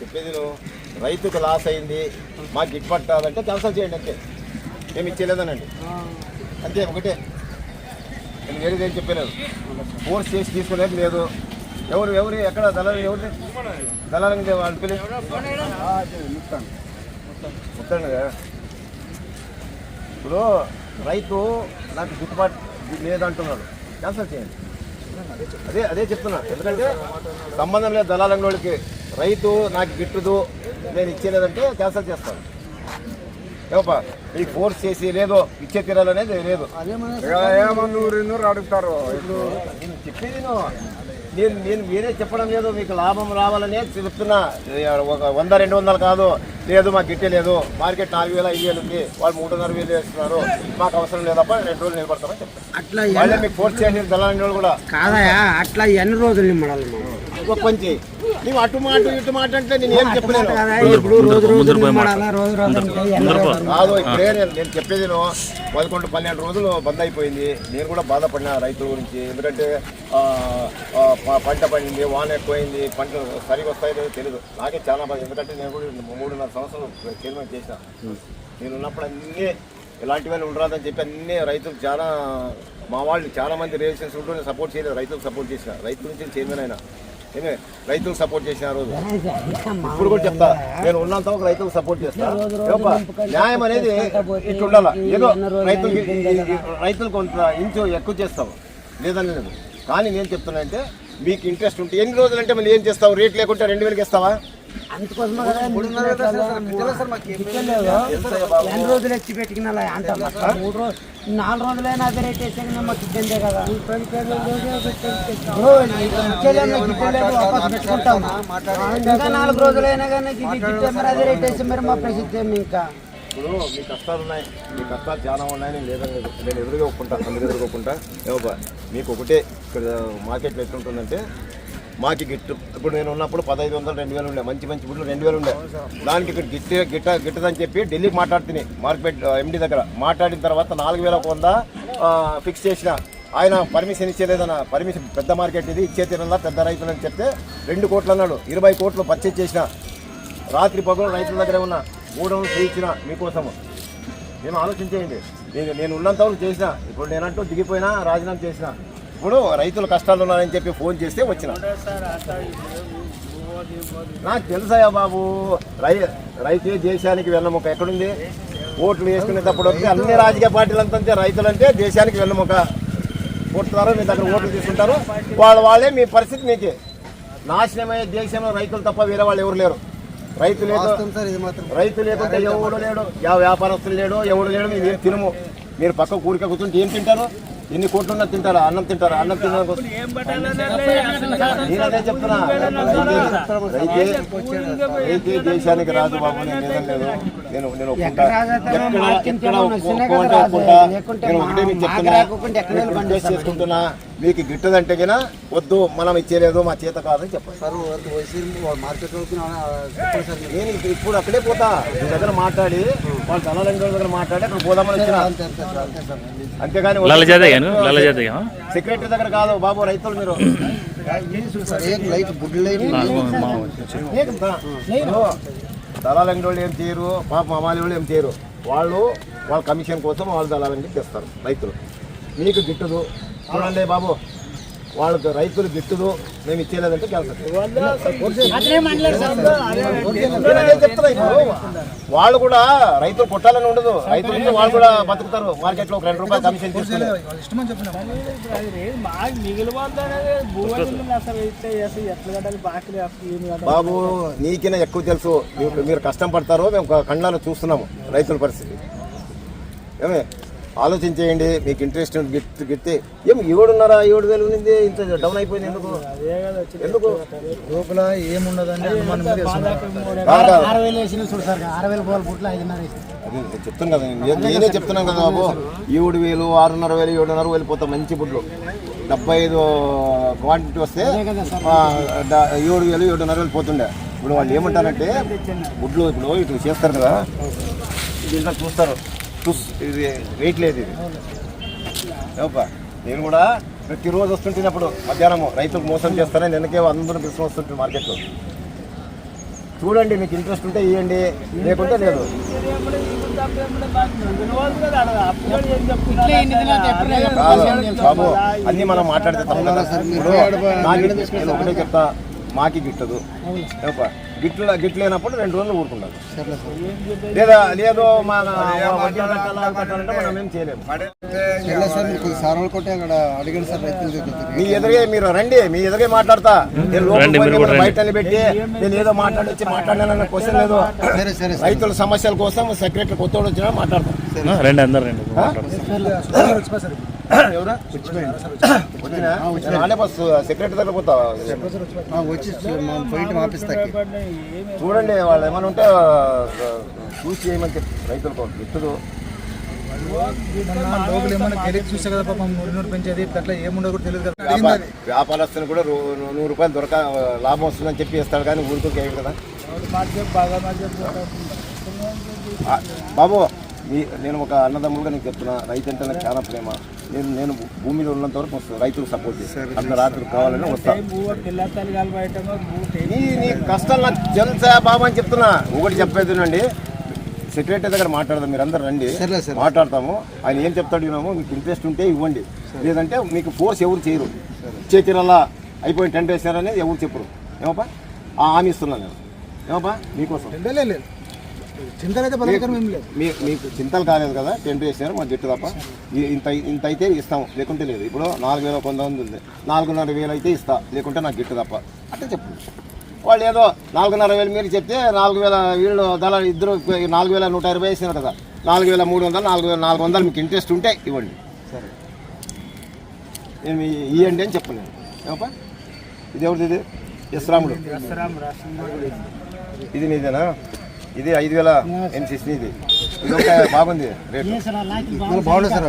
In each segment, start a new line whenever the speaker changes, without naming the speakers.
చెప్పేది నువ్వు రైతుకు లాస్ అయింది మాకు గిట్టుబాటు కావాలంటే క్యాన్సల్ చేయండి అంతే. మేము ఇచ్చేలేదనండి అంతే ఒకటే. నేను వేరేది ఏం చెప్పలేదు. ఫోర్స్ చేసి తీసుకోలేదు లేదు. ఎవరు ఎవరు ఎక్కడ దళాలు ఎవరు దళాలు వాళ్ళు పిలి ముట్టండి కదా ఇప్పుడు రైతు నాకు గిట్టుబాటు లేదంటున్నాడు. క్యాన్సల్ చేయండి. అదే అదే చెప్తున్నా. ఎందుకంటే సంబంధం లేదు దళాలంగోడికి రైతు నాకు గిట్టుదు నేను ఇచ్చేలేదంటే క్యాన్సల్ చేస్తాను. ఏమప్పా మీకు ఫోర్స్ చేసి లేదో ఇచ్చే తీరాలనేది లేదు.
అడుగుతారు?
ఇప్పుడు నేను చెప్పేది. నేను నేను వేరే చెప్పడం లేదు మీకు లాభం రావాలనే చెప్తున్నా. ఒక వంద రెండు వందలు కాదు. లేదు మాకు గిట్టే లేదు. మార్కెట్ నాలుగు వేల ఐదు వేలు ఉంది వాళ్ళు మూడున్నర వేలు వేస్తున్నారు. మాకు అవసరం లేదప్ప రెండు రోజులు నిలబడతామని చెప్తాను
అట్లా
మీకు ఫోర్స్ చేసి దళాలని వాళ్ళు కూడా.
కాదయా అట్లా ఎన్ని రోజులు నిమ్మడాలి
చేయి. నువ్వు అటు మాట ఇటు మాట అంటే నేను ఏం చెప్పలేను.
కదా? ఇప్పుడు రోజు రోజు నిమ్మడాలా రోజు రోజు అంటే ఎన్ని రోజులు?
కాదు ఇప్పుడే నేను నేను చెప్పేది పదకొండు పన్నెండు రోజులు బంద్ అయిపోయింది. నేను కూడా బాధపడినా రైతుల గురించి. ఎందుకంటే పంట పండింది వాన ఎక్కువైంది పంట సరిగా వస్తాయో లేదో తెలియదు నాకే చాలా బాధ. ఎందుకంటే నేను కూడా మూడున్నర సంవత్సరాలు చైర్మన్ చేసిన నేను ఉన్నప్పుడు అన్నీ ఇలాంటివన్నీ ఉండరాదని చెప్పి అన్ని రైతులు చాలా మా వాళ్ళు చాలా మంది రిలేషన్స్ ఉంటూ సపోర్ట్ చేయలేదు. రైతులకు సపోర్ట్ చేసిన రైతుల నుంచి చైర్మన్ అయినా. ఏమే రైతులకు సపోర్ట్ చేసిన రోజు. ఇప్పుడు కూడా చెప్తా నేను ఉన్నంత వరకు రైతులకు సపోర్ట్ చేస్తా. న్యాయం అనేది ఇట్లా ఉండాలా? ఏదో రైతులకి రైతులు కొంత ఇంచు ఎక్కువ చేస్తావు. లేదని లేదు కానీ నేను చెప్తున్నా అంటే మీకు ఇంట్రెస్ట్ ఉంటే ఎన్ని రోజులు అంటే మళ్ళీ ఏం చేస్తావు? రేట్ లేకుంటే రెండు వేలకి ఇస్తావా?
అందుకోసమే కదా గిట్టలేదు. ఎన్ని రోజులు పెట్టుకున్నా అంత మూడు రోజులు నాలుగు రోజులైనా అదే రేట్ వేసాక మాకు ఇబ్బందే కదా. పెట్టుకుంటాం. ఇంకా నాలుగు రోజులైనా కానీ ఇది గిట్టే మరి అదే రేట్ వేసి మరి మా ప్రసిద్ధి ఏమి ఇంకా?
ఇప్పుడు మీ కష్టాలు ఉన్నాయి. మీ కష్టాలు చాలా ఉన్నాయి నేను లేదు. నేను ఎదురుగా ఒప్పుకుంటా అందరు ఎదురుగా ఒప్పుకుంటా. మీకు ఒకటే ఇక్కడ మార్కెట్లో ఎట్లుంటుందంటే మాకి గిట్టు. ఇప్పుడు నేను ఉన్నప్పుడు పదహైదు వందలు రెండు వేలు ఉండే. మంచి మంచి గుడ్లు రెండు వేలు ఉండే. దానికి ఇక్కడ గిట్ట గిట్ట గిట్టదని చెప్పి ఢిల్లీకి మాట్లాడుతున్నాయి మార్కెట్ ఎండి దగ్గర. మాట్లాడిన తర్వాత నాలుగు వేల ఒక వంద ఫిక్స్ చేసిన. ఆయన పర్మిషన్ ఇచ్చేలేదన్న పర్మిషన్ పెద్ద మార్కెట్ ఇది ఇచ్చే తినలా పెద్ద రైతులు అని చెప్తే రెండు కోట్లు అన్నాడు. ఇరవై కోట్లు పర్చేజ్ చేసిన. రాత్రి పగలు రైతుల దగ్గరే ఉన్నా మూడు వందలు ఫ్రీ ఇచ్చిన మీకోసము. నేను ఆలోచించేయండి. నేను నేను ఉన్నంత వరకు చేసిన. ఇప్పుడు నేనంటూ దిగిపోయినా రాజీనామా చేసిన. ఇప్పుడు రైతులు కష్టాలు ఉన్నారని చెప్పి ఫోన్ చేస్తే వచ్చిన. నాకు తెలుసాయా బాబు రై రైతే దేశానికి వెన్నముక ఎక్కడుంది? ఓట్లు వేసుకునేటప్పుడు వస్తే అన్ని రాజకీయ పార్టీలు అంతా రైతులంటే దేశానికి వెన్నముక కొట్టుతారు మీ దగ్గర ఓట్లు తీసుకుంటారు. వాళ్ళు వాళ్ళే మీ పరిస్థితి మీకే. నాశనమయ్యే దేశంలో రైతులు తప్ప వేరే వాళ్ళు ఎవరు లేరు. రైతు లేదు రైతు లేకుంటే ఎవడు లేడు? యా వ్యాపారస్తులు లేడు ఎవడు లేడు మేము ఏం తినము. మీరు పక్క కూరిక కూర్చుంటే ఏం తింటారు? ఎన్ని కోట్లు ఉన్నా తింటారా? అన్నం తింటారా? అన్నం అదే చెప్తున్నా రైతే దేశానికి రాజు బాబు నేను లేదు. నేను నేను ఒప్పుకుంటా. ఎక్కడ ఎక్కడ ఒప్పుకోమంటే ఒప్పుకుంటా? నేను ఒకటే మీకు చెప్తున్నా. రిక్వెస్ట్ చేసుకుంటున్నా. మీకు గిట్టదంటే గినా వద్దు మనం ఇచ్చేలేదు మా చేత కాదని చెప్పండి.
మార్కెట్
నేను ఇప్పుడు- ఇప్పుడు అక్కడే పోతా. మీ దగ్గర మాట్లాడి వాళ్ళ దగ్గర మాట్లాడి అక్కడ పోదామని వచ్చిన అంతేగాని
లల్ల జాతగాను లల్ల జాతగా
సెక్రటరీ దగ్గర కాదు బాబు రైతులు మీరు. వాళ్ళు ఏం చేయరు పాప మామాలి వాళ్ళు ఏం చేయరు వాళ్ళు వాళ్ళ కమిషన్ కోసం వాళ్ళు దళాలంటి తెస్తారు రైతులు. మీకు గిట్టదు. చూడండి బాబు వాళ్ళకి రైతులు గిట్టుదు. మేము ఇచ్చేలేదంటే చెప్తున్నా. వాళ్ళు కూడా రైతులు కొట్టాలని ఉండదు. రైతులు వాళ్ళు కూడా బతుకుతారు. మార్కెట్లో ఒక రెండు రూపాయలు కమిషన్ తీసుకుని.
మాకు మిగిలి వాళ్ళు అనేది భూమి ఉంది అసలు ఇస్తే చేసి ఎట్లా కట్టాలి బాకీ ఏమి కట్టాలి
బాబు నీకైనా ఎక్కువ తెలుసు. మీరు మీరు కష్టం పడతారు మేము కళ్ళలో చూస్తున్నాము రైతుల పరిస్థితి. ఏమే? ఆలోచించేయండి మీకు ఇంట్రెస్ట్ గిట్ గిట్టి ఏం ఏడున్నర ఏడు వేలు ఉంది ఇంత డౌన్ అయిపోయింది ఎందుకు? ఎందుకు?
లోపల ఏమున్నదండి మీద వేస్తున్నారు.
కాదు. నేను చెప్తున్నాను కదా బాబు. ఏడు వేలు ఆరున్నర వేలు ఏడున్నర వేలు పోతాం మంచి బుడ్లు డెబ్బై ఐదు క్వాంటిటీ వస్తే ఏడు వేలు ఏడున్నర వేలు పోతుండే. ఇప్పుడు వాళ్ళు ఏమంటారంటే బుడ్లు ఇప్పుడు ఇటు చేస్తారు కదా. దీంట్లో చూస్తారు. ఇది వెయిట్ లేదు ఇది. నేను కూడా ప్రతిరోజు వస్తుంటున్నప్పుడు మధ్యాహ్నం రైతులకు మోసం చేస్తారని వెనకే అందరూ బిజినెస్ వస్తుంటుంది మార్కెట్లో. చూడండి మీకు ఇంట్రెస్ట్ ఉంటే ఇవ్వండి లేకుంటే లేదు. కాదు బాబు అన్ని మనం మాట్లాడితే తప్ప కదా. ఒకటే చెప్తా మాకి గిట్టదు. ఏపా, గిట్ల గిట్లేనప్పుడు రెండు రోజులు ఊరుకుంటారు. లేదా లేదో మా మనం చేయలేము. ఎదురుగే మీరు రండి మీ ఎదురుగే మాట్లాడతా. బయట నిలబెట్టి నేను ఏదో మాట్లాడొచ్చి మాట్లాడానన్న క్వశ్చన్ లేదు.
సరే సరే సార్.
రైతుల సమస్యల కోసం సెక్రటరీ కొత్తోడు వచ్చినా మాట్లాడతాం.
రండి అందరు రండి.
ఎవరా? వచ్చినా నానే బస్సు సెక్రటరీ దగ్గర పోతా.
వచ్చి పాయింట్
చూడండి వాళ్ళు ఏమైనా ఉంటే చూసి చేయమని చెప్పి రైతులకు
లోపల గెలిచి చూసా కదా పాపం నూరు నూరు పెంచేది అట్లా ఏముండదు కూడా తెలియదు కదా.
వ్యాపార వ్యాపారస్తుని కూడా నూరు రూపాయలు దొరక లాభం వస్తుందని చెప్పి ఇస్తాడు కానీ ఊరికే వేయడు కదా. బాబు నేను ఒక అన్నదమ్ములుగా నీకు చెప్తున్నా. రైతు అంటే నాకు చాలా ప్రేమ. నేను నేను భూమిలో ఉన్నంత వరకు వస్తాను రైతులకు సపోర్ట్ చేస్తాను అర్ధ రాత్రి కావాలని వస్తాను నీ నీ కష్టాలు నాకు తెలుసా బాబు అని చెప్తున్నా. ఒకటి చెప్పేది అండి సెక్రటరీ దగ్గర మాట్లాడదాం మీరు అందరు రండి. మాట్లాడతాము. ఆయన ఏం చెప్తాడు విన్నాము మీకు ఇంట్రెస్ట్ ఉంటే ఇవ్వండి. లేదంటే మీకు ఫోర్స్ ఎవరు చేయరు. చేతిరల్లా అయిపోయి టెంట్ వేసారనేది ఎవరు చెప్పరు. ఏమప్పా? ఆ హామీ ఇస్తున్నాను నేను. ఏమప్పా? మీకోసం. మీకు చింతలు కాలేదు కదా టెంట్ వేసారు మా జట్టు తప్ప. ఇంత ఇంత అయితే ఇస్తాం లేకుంటే లేదు. ఇప్పుడు నాలుగు వేల కొంతమంది ఉంది. నాలుగున్నర వేలు అయితే ఇస్తా లేకుంటే నాకు గిట్టు తప్ప. అంటే చెప్పు. వాళ్ళు ఏదో నాలుగున్నర వేలు మీరు చెప్తే నాలుగు వేల వీళ్ళు దళ ఇద్దరు నాలుగు వేల నూట ఇరవై వేసినారు కదా. నాలుగు వేల మూడు వందలు నాలుగు వేల నాలుగు వందలు మీకు ఇంట్రెస్ట్ ఉంటే ఇవ్వండి. సరే. నేను ఇవ్వండి అని చెప్పు నేను. ఏమప్పా? ఇది ఎవరిది ఇది? ఎస్ రాముడు. ఇది. నీదేనా ఇది ఐదు వేల ఎన్సిస్ ఇది ఇది. ఒక బాగుంది రేటు.
బాగుండదు సార్.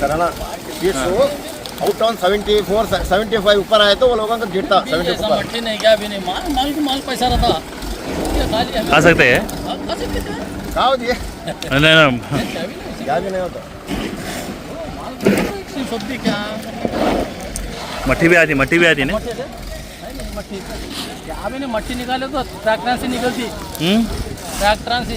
सर है ना ये so out on seventy four seventy five ऊपर आए तो वो लोगों का गिरता सेवेंटी
मट्टी नहीं क्या भी नहीं माल माल को माल पैसा रहता।
खा सकते हैं?
हाँ, सकते थे।
खाओ दिए
नहीं नहीं
क्या भी नहीं
क्या भी नहीं होता।
सब्ज़ी क्या?
मट्टी भी आती मट्टी भी आती ना?
मट्टी क्या भी नहीं मट्टी निकाले तो ट्रैक्टर से निकलती।
हम्म?
ट्रैक्टर से।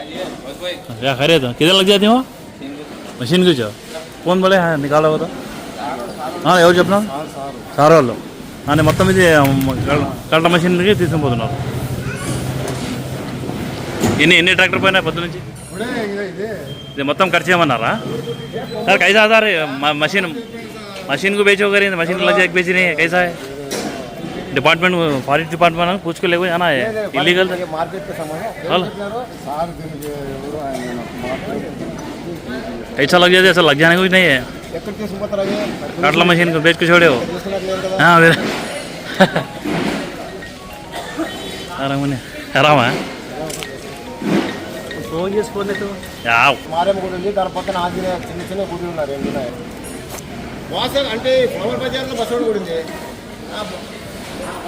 गया क्या खरीद किधर लग जाती हो मशीन की जो कौन बोले हाँ निकालो वो तो हाँ ఎవరు చెప్పినారు సార్ వాళ్ళు అని మొత్తం ఇది కళ్ళ మషిన్కి తీసుకుపోతున్నారు ఎన్ని ఎన్ని ట్రాక్టర్ పోయినాయి పొద్దు నుంచి ఇది మొత్తం ఖర్చు చేయమన్నారా सर कैसा सर म- मशीन मशीन को बेचो करें मशीन को लग जाए बेच रही है कैसा है डिपार्टमेंट फॉरेस्ट डिपार्टमेंट पूछ के ले कोई आना है इलीगल
ये मार्केट के समय है
हल
సార్ దీనికి ఎవరు ఆయన మాట్లాడి
ऐसा लग जाए ऐसा लग जाने को भी नहीं है
ఎక్కడ తీసుకుపోతారు అవి
काटला मशीन को बेच के छोड़े हो
తీసుకున్నట్లేదు కదా
हाँ फिर आराम ने आराम है
ఫోన్ చేసుకోండి
याव
మారేమ్మ గుడి ఉంది దాని పక్కన ఆంజనేయ చిన్న చిన్న గుడి ఉన్నారు రెండు ఉన్నాయి వాసన అంటే ఫ్లవర్ బజార్లో బసవడి గుడి ఉంది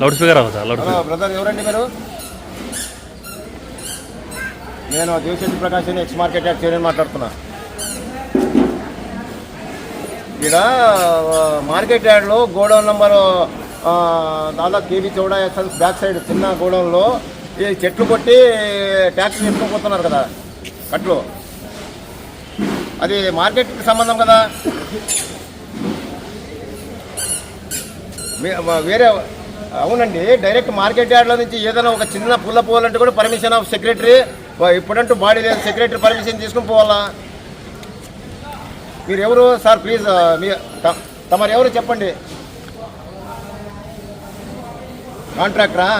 లౌడ్ స్పీకర్ అవుతా లౌడ్ స్పీకర్.
బ్రదర్ ఎవరండి మీరు? నేను దేవశెట్టి ప్రకాష్ అని ఎక్స్ మార్కెట్ యాడ్ చేయని మాట్లాడుతున్నా. ఇక్కడ మార్కెట్ యార్డ్లో గోడౌన్ నెంబరు దాదాపు కేబీ చౌడా ఎస్ఎల్ బ్యాక్ సైడ్ చిన్న గోడౌన్లో ఈ చెట్లు కొట్టి ట్యాక్సీ ఎత్తుకుపోతున్నారు కదా కట్లు. అది మార్కెట్కి సంబంధం కదా. వేరే అవునండి డైరెక్ట్ మార్కెట్ యార్డ్లో నుంచి ఏదైనా ఒక చిన్న పుల్ల పోవాలంటే కూడా పర్మిషన్ ఆఫ్ సెక్రటరీ ఇప్పుడంటూ బాడీ లేదు సెక్రటరీ పర్మిషన్ తీసుకుని పోవాలా? మీరు ఎవరు సార్ ప్లీజ్ మీ త- తమరు ఎవరు చెప్పండి? కాంట్రాక్టరా?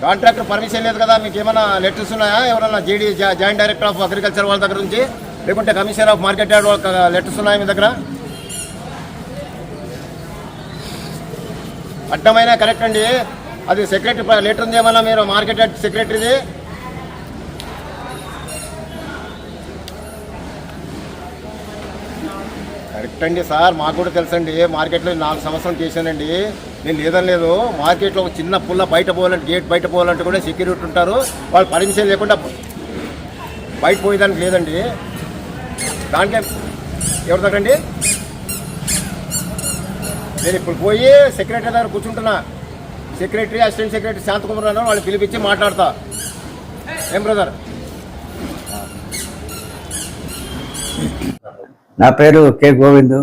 కాంట్రాక్టర్ పర్మిషన్ లేదు కదా మీకు ఏమైనా లెటర్స్ ఉన్నాయా ఎవరైనా JD joint director of agriculture వాళ్ళ దగ్గర నుంచి? లేకుంటే కమిషనర్ ఆఫ్ మార్కెట్ యార్డ్ వాళ్ళ లెటర్స్ ఉన్నాయా మీ దగ్గర? అడ్డమైనా కరెక్ట్ అండి. అది సెక్రటరీ లెటర్ ఉంది ఏమన్నా మీరు? మార్కెట్ సెక్రటరీది కరెక్ట్ అండి సార్ మాకు కూడా తెలుసండి. మార్కెట్లో నాలుగు సంవత్సరం చేశానండి. నేను లేదని లేదు. మార్కెట్లో ఒక చిన్న పుల్ల బయట పోవాలంటే గేట్ బయట పోవాలంటే కూడా సెక్యూరిటీ ఉంటారు. వాళ్ళు పర్మిషన్ లేకుండా బయట పోయేదానికి లేదండి. దానికే ఎవరి దగ్గర నేను ఇప్పుడు పోయి సెక్రటరీ దగ్గర కూర్చుంటున్నా. సెక్రటరీ అసిస్టెంట్ సెక్రటరీ శాంతకుమార్ అన్నారు వాళ్ళు పిలిపించి మాట్లాడతా. ఏం బ్రదర్
నా పేరు కె గోవింద్.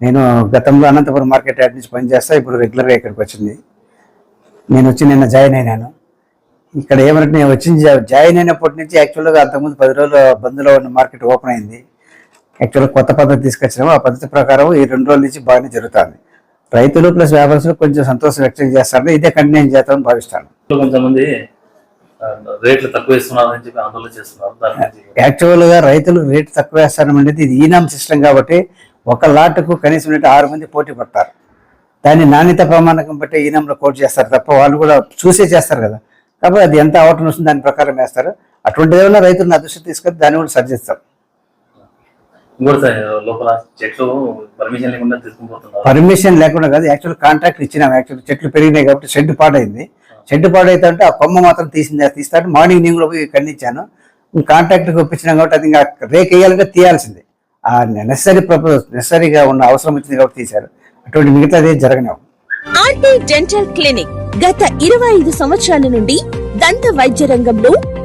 నేను గతంలో అనంతపురం మార్కెట్ యార్డ్ నుంచి పనిచేస్తా ఇప్పుడు రెగ్యులర్గా ఇక్కడికి వచ్చింది. నేను వచ్చి నిన్న జాయిన్ అయినాను. ఇక్కడ ఏమంటే నేను వచ్చింది జాయిన్ అయినప్పటి నుంచి యాక్చువల్గా అంతకుముందు పది రోజులు బంద్లో ఉన్న మార్కెట్ ఓపెన్ అయింది. యాక్చువల్గా కొత్త పద్ధతి తీసుకొచ్చినాము. ఆ పద్ధతి ప్రకారం ఈ రెండు రోజుల నుంచి బాగానే జరుగుతుంది. రైతులు ప్లస్ వ్యాపారస్తులు కొంచెం సంతోషం వ్యక్తం చేస్తారు ఇదే కంటిన్యూ చేస్తామని భావిస్తాను.
కొంతమంది రేట్లు తక్కువ ఇస్తున్నారని చెప్పి ఆందోళన చేస్తున్నారు.
యాక్చువల్గా రైతులు రేటు తక్కువ వేస్తారం అనేది ఇది ఈనాం సిస్టమ్ కాబట్టి ఒక లాట్కు కనీసం అంటే ఆరు మంది పోటీ పడతారు. దాన్ని నాణ్యత ప్రమాణకం బట్టి ఈనాంలో కోట్ చేస్తారు తప్ప వాళ్ళు కూడా చూసే చేస్తారు కదా. కాబట్టి అది ఎంత అవటం వస్తుంది దాని ప్రకారం వేస్తారు. అటువంటి ఏమైనా రైతులను అదృష్టి తీసుకొని దాన్ని కూడా సర్జిస్తాం
ఇంకోటి సార్, లోపల చెట్లు పర్మిషన్ లేకుండా
కాదు యాక్చువల్ కాంట్రాక్ట్ ఇచ్చినాం. యాక్చువల్ చెట్లు పెరిగినాయి కాబట్టి షెడ్ పాడైంది. షెడ్ పాడైతే అంటే ఆ కొమ్మ మాత్రం తీసింది తీస్తాడు. మార్నింగ్ నేను కూడా పోయి ఖండించాను కాంట్రాక్ట్కి ఒప్పించినాం కాబట్టి అది ఇంకా రేక్ వేయాలిగా తీయాల్సింది. ఆ నెసరీ ప్రపోజ్ నెసరీగా ఉన్న అవసరం వచ్చింది కాబట్టి తీశారు. అటువంటి మిగతాది జరగనివ్వం
ఆర్టీ డెంటల్ క్లినిక్ గత ఇరవై ఐదు సంవత్సరాల నుండి దంత వైద్య రంగంలో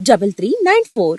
double three nine four